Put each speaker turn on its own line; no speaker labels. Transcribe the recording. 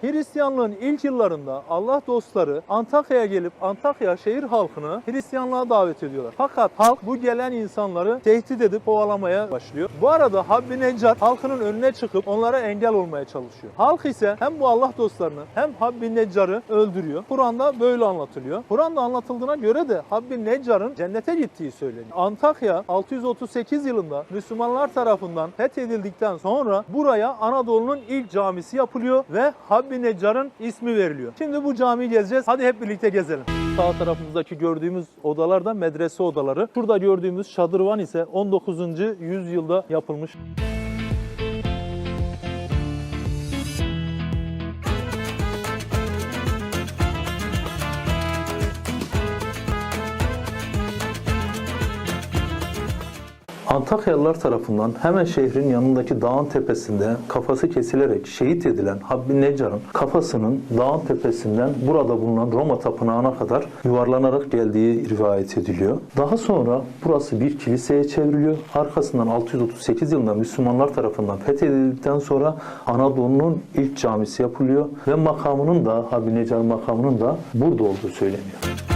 Hristiyanlığın ilk yıllarında Allah dostları Antakya'ya gelip Antakya şehir halkını Hristiyanlığa davet ediyorlar. Fakat halk bu gelen insanları tehdit edip kovalamaya başlıyor. Bu arada Habbi Neccar halkının önüne çıkıp onlara engel olmaya çalışıyor. Halk ise hem bu Allah dostlarını hem Habbi Neccar'ı öldürüyor. Kur'an'da böyle anlatılıyor. Kur'an'da anlatıldığına göre de Habbi Neccar'ın cennete gittiği söyleniyor. Antakya 638 yılında Müslümanlar tarafından fethedildikten sonra buraya Anadolu'nun ilk camisi yapılıyor ve Habbi Neccar'ın ismi veriliyor. Şimdi bu camiyi gezeceğiz. Hadi hep birlikte gezelim. Sağ tarafımızdaki gördüğümüz odalar da medrese odaları. Şurada gördüğümüz şadırvan ise 19. yüzyılda yapılmış. Antakyalılar tarafından hemen şehrin yanındaki dağın tepesinde kafası kesilerek şehit edilen Habbi Neccar'ın kafasının dağın tepesinden burada bulunan Roma tapınağına kadar yuvarlanarak geldiği rivayet ediliyor. Daha sonra burası bir kiliseye çevriliyor. Arkasından 638 yılında Müslümanlar tarafından fethedildikten sonra Anadolu'nun ilk camisi yapılıyor ve makamının da Habbi Neccar makamının da burada olduğu söyleniyor.